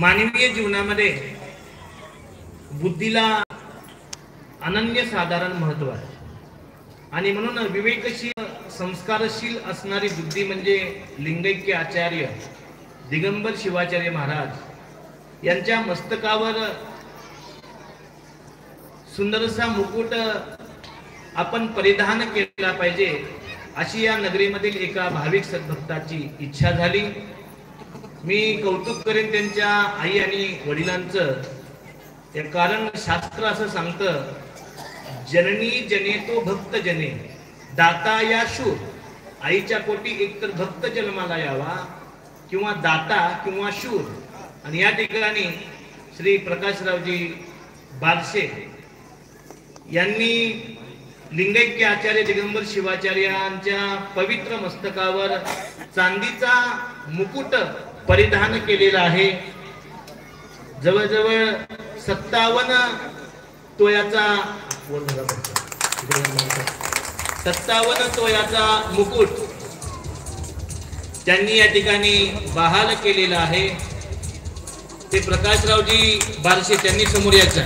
मानवीय जीवनामध्ये बुद्धीला अनन्य साधारण महत्त्व आहे. आणि म्हणून विवेकशील संस्कारशील असणारी बुद्धी म्हणजे लिंगैक्य आचार्य दिगंबर शिवाचार्य महाराज यांच्या मस्तकावर सुंदरसा मुकुट आपण परिधान केला पाहिजे अशी या नगरीमधील एका भाविक सद्भक्ताची इच्छा झाली. मी कौतुक करेन त्यांच्या आई आणि वडिलांचं. ते कारण शास्त्र असं सांगतं जननी जने तो भक्त जने दाता या शूर. आईच्या पोटी एकतर भक्त जन्माला यावा किंवा दाता किंवा शूर. आणि या ठिकाणी श्री प्रकाशरावजी बारशे यांनी लिंगैक्य आचार्य दिगंबर शिवाचार्यांच्या पवित्र मस्तकावर चांदीचा मुकुट परिधान केलेला आहे. जवळजवळ सत्तावन्न तोयाचा सत्तावन्न तोयाचा मुकुट त्यांनी या ठिकाणी बहाल केलेला आहे. ते प्रकाशरावजी बारशे त्यांनी समोर यायचं.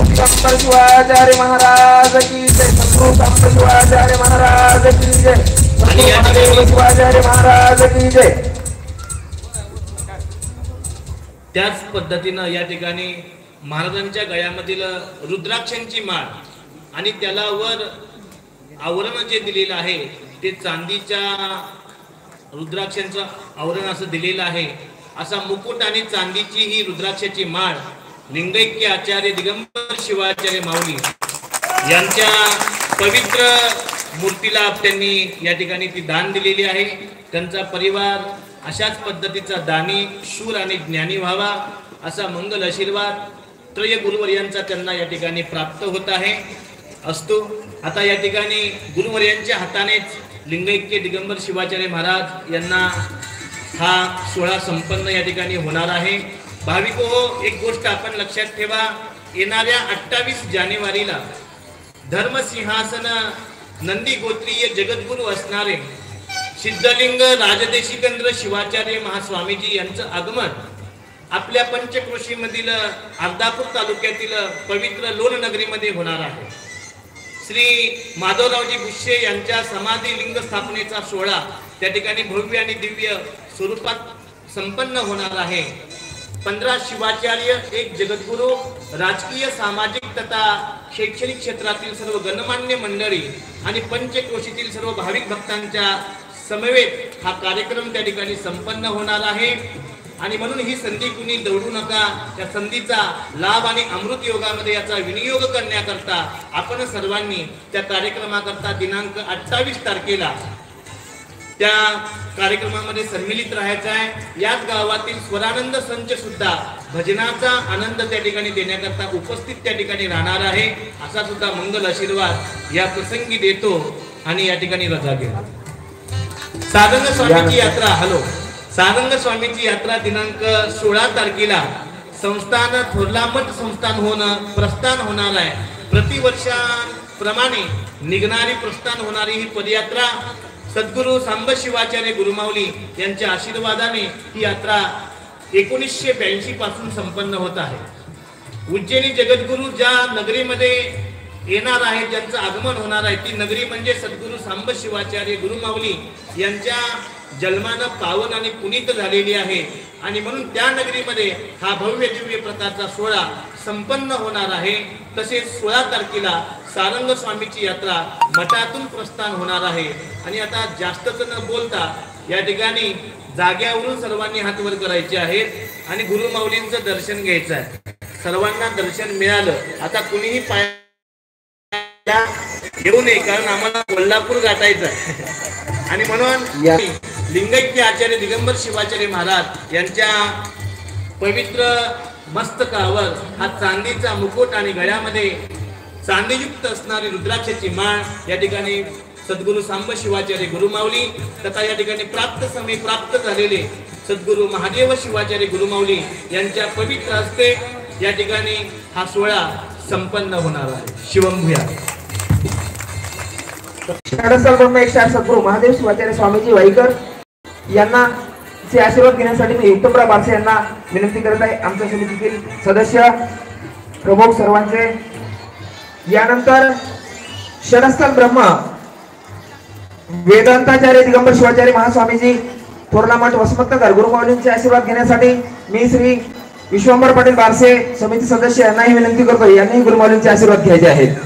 आहे. शिवाचार्य महाराज की जय. सद्गुरु शिवाचार्य महाराज की जय. आणि या ठिकाणी- शिवाचार्य महाराज की जय. त्याच पद्धतीनं या ठिकाणी महाराजांच्या गळ्यामधील रुद्राक्षांची माळ आणि त्याला वर आवरण जे दिलेलं आहे ते चांदीच्या रुद्राक्षांचं आवरण असं दिलेलं आहे. असा मुकुट आणि चांदीची ही रुद्राक्षाची माळ लिंगैक्य आचार्य दिगंबर शिवाचार्य माऊली यांच्या पवित्र मूर्तीला त्यांनी या ठिकाणी ती दान दिलेली आहे. त्यांचा परिवार अशाच पद्धतीचा दानी शूर आणि ज्ञानी व्हावा असा मंगल आशीर्वाद त्रय गुरुवर्यांचा त्यांना या ठिकाणी प्राप्त होत आहे. असतो आता या ठिकाणी गुरुवर्यांच्या हातानेच लिंगैक्य दिगंबर शिवाचार्य महाराज यांना हा सोहळा संपन्न या ठिकाणी होणार आहे. भाविको हो एक गोष्ट आपण लक्षात ठेवा. येणाऱ्या अठ्ठावीस जानेवारीला धर्मसिंहासन नंदी गोत्रीय जगद्गुरू असणारे सिद्धलिंग राजदेशिकेंद्र शिवाचार्य महास्वामीजी यांचं आगमन आपल्या पंचकृषीमधील अर्धापूर तालुक्यातील पवित्र लोणनगरीमध्ये होणार आहे. श्री माधवरावजी बुशे यांच्या समाधी लिंग स्थापनेचा सोहळा त्या ठिकाणी भव्य आणि दिव्य स्वरूपात संपन्न होणार आहे. पंधरा शिवाचार्य एक जगद्गुरू राजकीय सामाजिक तथा शैक्षणिक क्षेत्रातील सर्व गणमान्य मंडळी आणि पंचक्रोशीतील सर्व भाविक भक्तांच्या समवेत हा कार्यक्रम त्या ठिकाणी संपन्न होणार आहे. आणि म्हणून ही संधी कुणी दौडू नका. त्या संधीचा लाभ आणि अमृत योगामध्ये याचा विनियोग करण्याकरता आपण सर्वांनी त्या कार्यक्रमाकरता दिनांक अठ्ठावीस तारखेला त्या कार्यक्रमामध्ये सम्मिलित राहायचं आहे. याच गावातील स्वरानंद संच सुद्धा भजनाचा आनंद त्या ठिकाणी देण्याकरता उपस्थित त्या ठिकाणी राहणार आहे. असा सुद्धा मंगल आशीर्वाद या प्रसंगी देतो आणि या ठिकाणी रजा घेतो. सारंग स्वामीची यात्रा हॅलो. सारंग स्वामीची यात्रा दिनांक सोळा तारखेला संस्थान थोरला मठ संस्थान होणं प्रस्थान होणार आहे. प्रतिवर्षाप्रमाणे निघणारी प्रस्थान होणारी ही पदयात्रा सद्गुरू सांब शिवाचार्य गुरुमावली यांच्या आशीर्वादाने ही यात्रा एकोणीसशे ब्याऐंशी पासून संपन्न होत आहे. उज्जैनी जगद्गुरू ज्या नगरीमध्ये येणार आहे ज्यांचं आगमन होणार आहे ती नगरी म्हणजे सद्गुरू सांब शिवाचार्य गुरुमावली यांच्या जन्मानं पावन आणि पुनीत झालेली आहे. आणि म्हणून त्या नगरीमध्ये हा भव्य दिव्य प्रकारचा सोहळा संपन्न होणार आहे. तसेच सोळा तारखेला सारंग स्वामीची यात्रा मठातून प्रस्थान होणार आहे. आणि आता जास्तच न बोलता या ठिकाणी जाग्यावरून सर्वांनी हात वर करायचे आहेत आणि गुरुमाऊलींचं दर्शन घ्यायचं आहे. सर्वांना दर्शन मिळालं. आता कुणीही पाय घेऊ नये कारण आम्हाला कोल्हापूर गाठायचं आहे. आणि म्हणून. लिंगैक्य आचार्य दिगंबर शिवाचार्य महाराज यांच्या पवित्र मस्तकावर हा चांदीचा मुकुट आणि गळ्यामध्ये चांदीयुक्त असणारी रुद्राक्षाची माळ या ठिकाणी सद्गुरू सांब शिवाचार्य गुरुमाऊली तथा या ठिकाणी प्राप्त समय प्राप्त झालेले सद्गुरु महादेव शिवाचार्य गुरुमाऊली यांच्या पवित्र हस्ते या ठिकाणी हा सोहळा संपन्न होणार आहे. शिवंभूया षडस्थल महादेव शिवाचार्य स्वामीजी वाईकर यांना चे आशीर्वाद घेण्यासाठी मी उत्तमराव बारसे यांना विनंती करत आहे. आमच्या समितीतील सदस्य प्रमुख सर्वांचे. यानंतर शरस्थल ब्रह्म वेदांताचार्य दिगंबर शिवाचार्य महास्वामीजी थोरला मठ वसमतनगर गुरुमाऊलींचे आशीर्वाद घेण्यासाठी मी श्री विश्वंभर पाटील बारसे समिती सदस्य यांनाही विनंती करतो. यांनीही गुरुमाऊलींचे आशीर्वाद घ्यायचे आहेत.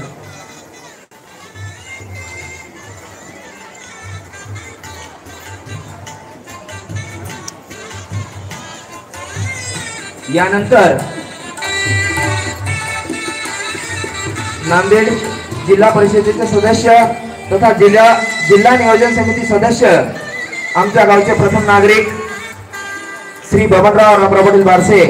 यानंतर नांदेड जिल्हा परिषदेचे सदस्य तथा जिल्हा जिल्हा नियोजन समिती सदस्य आमच्या गावचे प्रथम नागरिक श्री बबनराव रामराव पाटील बारसे.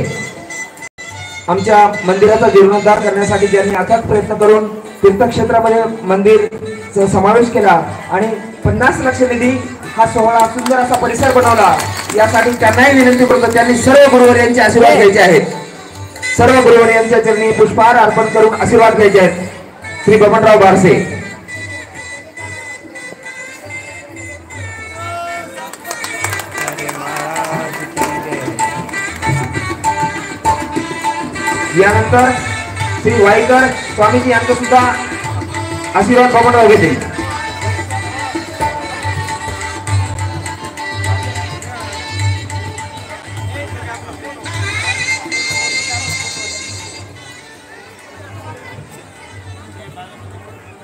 आमच्या मंदिराचा जीर्णोद्धार करण्यासाठी ज्यांनी अथक प्रयत्न करून तीर्थक्षेत्रामध्ये मंदिरचा समावेश केला आणि पन्नास लक्ष निधी हा सोहळा सुंदर असा परिसर बनवला. यासाठी त्यांनाही विनंती करतो त्यांनी सर्व गुरुवर यांचे आशीर्वाद घ्यायचे आहेत. सर्व गुरुवर यांच्या चरणी पुष्पहार अर्पण करून आशीर्वाद घ्यायचे आहेत. श्री बबनराव बारसे. यानंतर श्री वाईकर स्वामीजी यांचा सुद्धा आशीर्वाद बबनराव घेतील.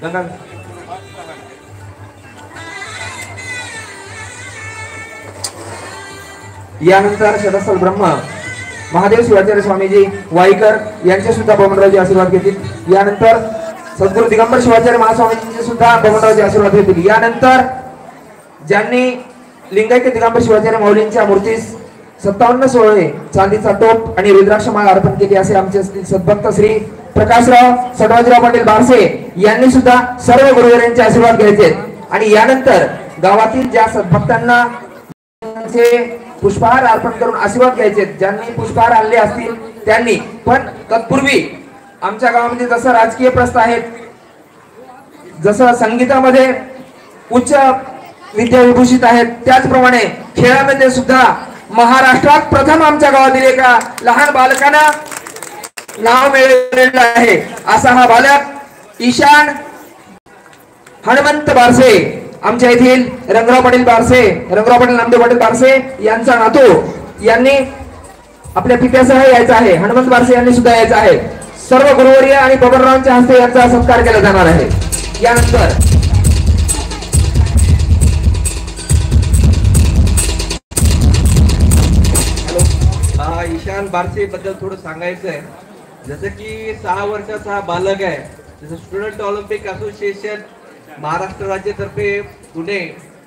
गंगा यानंतर सदस्य ब्रह्म. महादेव शिवाचार्य स्वामीजी वाईकर यांचे सुद्धा बबनरावचे आशीर्वाद घेतील. यानंतर सद्गुरु दिगंबर शिवाचार्य महास्वामीजींचे सुद्धा बबनरावचे आशीर्वाद घेतील. यानंतर ज्यांनी लिंगायत दिगंबर शिवाचार्य माऊलींच्या मूर्तीस सत्तावन्न सोहळे चांदीचा टोप आणि रुद्राक्ष माळ अर्पण केली असे आमचे सद्भक्त श्री प्रकाशराव सटवाजीराव पाटील बारसे यांनी सुद्धा सर्व गुरुवारांचे आशीर्वाद घ्यायचे. आणि यानंतर गावातील ज्या भक्तांना पुष्पहार अर्पण करून आशीर्वाद घ्यायचे ज्यांनी पुष्पहार आणले असतील त्यांनी. पण तत्पूर्वी आमच्या गावामध्ये जसं राजकीय प्रस्थ आहेत जसं संगीतामध्ये उच्च विद्या विभूषित आहेत त्याचप्रमाणे खेळामध्ये सुद्धा महाराष्ट्रात प्रथम आमच्या गावातील एका लहान बालकांना नाव मिळवलेलं आहे. असा हा बालक ईशान हनुमंत बारसे आमच्या येथील रंगराव पाटील बारसे रंगराव पाटील नामदेव पाटील बारसे यांचा नातू यांनी आपल्या पित्यासह यायचं आहे. हनुमंत बारसे यांनी सुद्धा यायचं आहे. सर्व गुरुवर्य आणि बबनरावांच्या हस्ते यांचा सत्कार केला जाणार आहे. यानंतर ईशान बारसे बद्दल थोडं सांगायचं आहे जसं की सहा वर्षाचा हा बालक आहे जसं स्टुडंट ऑलिम्पिक असोसिएशन महाराष्ट्र राज्यातर्फे पुणे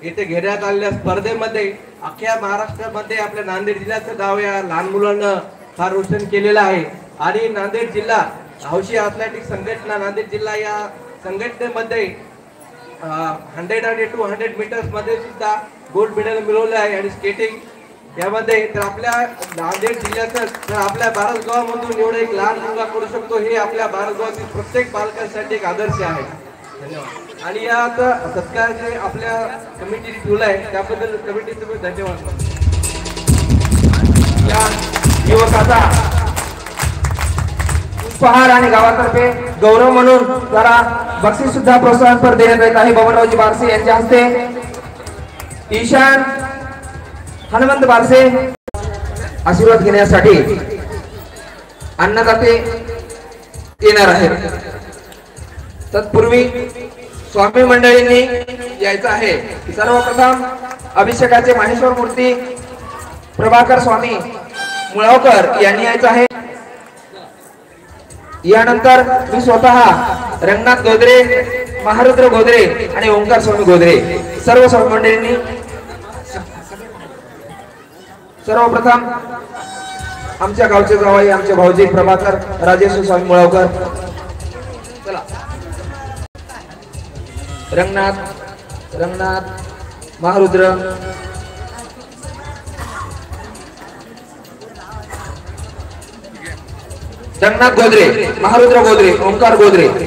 येथे घेण्यात आलेल्या स्पर्धेमध्ये अख्ख्या महाराष्ट्रामध्ये आपल्या नांदेड जिल्ह्याचं नाव या लहान मुलांना फार रोशन केलेलं आहे. आणि नांदेड जिल्हा हौशी अथलेटिक संघटना नांदेड जिल्हा या संघटनेमध्ये हंड्रेड आणि टू हंड्रेड मीटर्समध्ये सुद्धा गोल्ड मेडल मिळवलं आहे. आणि स्केटिंग यामध्ये तर आपल्या नांदेड जिल्ह्याचं तर आपल्या भारत गावामधून एवढं एक लहान मुलगा करू शकतो हे आपल्या भारत गावातील प्रत्येक बालकांसाठी एक आदर्श आहे. धन्यवाद. आणि या आता सत्काराचे आपल्या कमिटीने ठेवलं आहे त्याबद्दल कमिटीचे धन्यवाद. या युवकाचा उपहार आणि गावातर्फे गौरव म्हणून जरा बक्षीस सुद्धा प्रोत्साहनपर देण्यात येत आहे. बबनरावजी बारसे यांच्या हस्ते. ईशान हनुमंत बारसे आशीर्वाद घेण्यासाठी अन्नदाते येणार आहेत. तत्पूर्वी स्वामी मंडळींनी यायचं आहे. सर्वप्रथम अभिषेकाचे माहेश्वर मूर्ती प्रभाकर स्वामी मुळावकर यांनी यायचं आहे. यानंतर मी स्वतः रंगनाथ गोदरे महारुद्र गोदरे आणि ओंकार स्वामी गोदरे सर्व स्वामी मंडळींनी सर्वप्रथम आमच्या गावचे जावई आमचे भाऊजी प्रभाकर राजेश स्वामी मुळावकर. चला. रंगनाथ रंगनाथ महारुद्र. रंगनाथ गोदरे महारुद्र गोदरे ओंकार गोदरे.